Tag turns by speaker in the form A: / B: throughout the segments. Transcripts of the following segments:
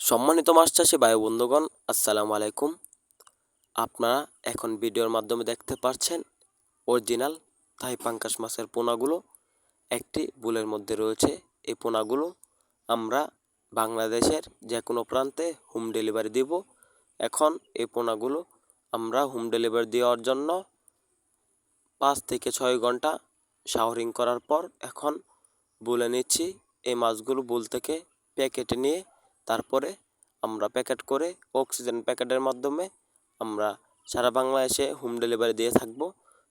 A: সম্মানিত মাছ চাষি ভাই বন্ধুগণ, আসসালামু আলাইকুম। আপনারা এখন ভিডিওর মাধ্যমে দেখতে পাচ্ছেন অরিজিনাল থাই পাঙ্কাশ মাছের পোনাগুলো। একটি বুলের মধ্যে রয়েছে এই পোনাগুলো। আমরা বাংলাদেশের যে কোনো প্রান্তে হোম ডেলিভারি দিব। এখন এই পোনাগুলো আমরা হোম ডেলিভারি দেওয়ার জন্য পাঁচ থেকে ছয় ঘণ্টা শাওয়ারিং করার পর এখন বলে নিচ্ছি। এই মাছগুলো বুল থেকে প্যাকেটে নিয়ে তারপরে আমরা প্যাকেট করে অক্সিজেন প্যাকেটের মাধ্যমে আমরা সারা বাংলাদেশে হোম ডেলিভারি দিয়ে থাকব।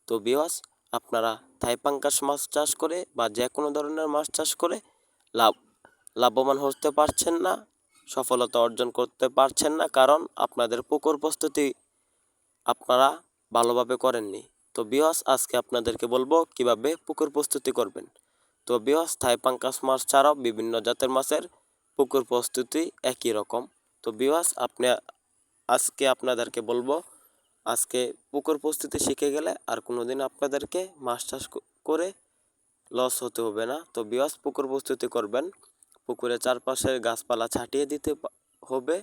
A: তো বিওয়াস আপনারা থাই পাঙ্কাশ মাছ চাষ করে বা যে কোনো ধরনের মাছ চাষ করে লাভ, লাভবান হতে পারছেন না, সফলতা অর্জন করতে পারছেন না, কারণ আপনাদের পুকুর প্রস্তুতি আপনারা ভালোভাবে করেননি। তো বিওয়াস আজকে আপনাদেরকে বলব কীভাবে পুকুর প্রস্তুতি করবেন। তো বিওয়াস থাই পাঙ্কাশ মাছ ছাড়াও বিভিন্ন জাতের মাছের পুকুর প্রস্তুতি একই রকম। তো বিওয়াস আপনি আজকে আপনাদেরকে বলব, আজকে পুকুর প্রস্তুতি শিখে গেলে আর কোনো দিন আপনাদেরকে মাছ চাষ করে লস হতে হবে না। তো বিওয়াস পুকুর প্রস্তুতি করবেন। পুকুরে চারপাশে গাছপালা ছাটিয়ে দিতে হবে,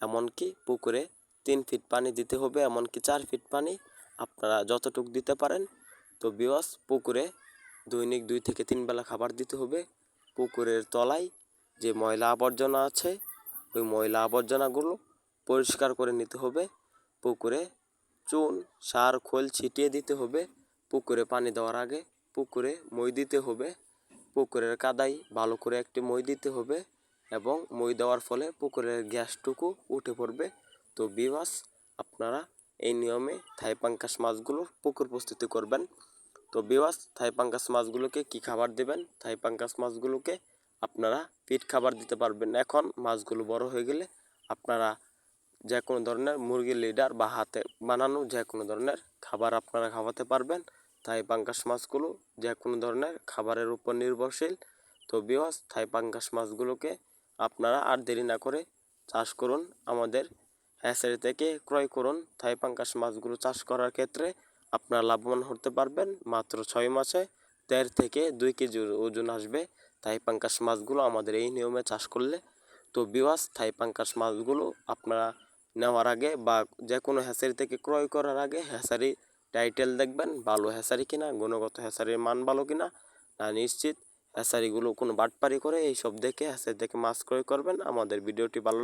A: এমনকি পুকুরে তিন ফিট পানি দিতে হবে, এমনকি চার ফিট পানি আপনারা যতটুক দিতে পারেন। তো বিওয়াস পুকুরে দৈনিক দুই থেকে তিন বেলা খাবার দিতে হবে। পুকুরের তলায় যে ময়লা আবর্জনা আছে, ওই ময়লা আবর্জনাগুলো পরিষ্কার করে নিতে হবে। পুকুরে চুন, সার, খোল ছিটিয়ে দিতে হবে। পুকুরে পানি দেওয়ার আগে পুকুরে মই দিতে হবে। পুকুরের কাদাই ভালো করে একটি মই দিতে হবে এবং মই দেওয়ার ফলে পুকুরের গ্যাসটুকু উঠে পড়বে। তো বিবাস আপনারা এই নিয়মে থাই পাঙ্কাশ মাছগুলোর পুকুর প্রস্তুতি করবেন। তো বিবাস থাই পাঙ্কাশ মাছগুলোকে কি খাবার দেবেন? থাই পাঙ্কাশ মাছগুলোকে আপনারা ফিট খাবার দিতে পারবেন। এখন মাছগুলো বড় হয়ে গেলে আপনারা যে কোনো ধরনের মুরগির লিডার বা হাতে বানানো যে কোনো ধরনের খাবার আপনারা খাওয়াতে পারবেন। থাই পাঙ্কাশ মাছগুলো যে কোনো ধরনের খাবারের উপর নির্ভরশীল। তো বিওয়াস থাই পাঙ্কাশ মাছগুলোকে আপনারা আর দেরি না করে চাষ করুন। আমাদের হ্যাচারি থেকে ক্রয় করুন। থাই পাঙ্কাশ মাছগুলো চাষ করার ক্ষেত্রে আপনারা লাভবান হতে পারবেন। মাত্র ছয় মাসে দেড় থেকে দুই কেজি ওজন আসবে। থাই পাঙ্কাশ মাছগুলো আমাদের এই নিয়মে চাষ করলে তো বিওয়াস থাই পাঙ্কাশ মাছগুলো আপনারা নেওয়ার আগে বা যে কোনো হ্যাচারি থেকে ক্রয় করার আগে হ্যাচারি টাইটেল দেখবেন, ভালো হ্যাচারি কিনা, গুণগত হ্যাচারির মান ভালো কিনা, না নিশ্চিত হ্যাচারিগুলো কোনো বাটপারি করে এইসব দেখে হ্যাচারি থেকে মাছ ক্রয় করবেন। আমাদের ভিডিওটি ভালো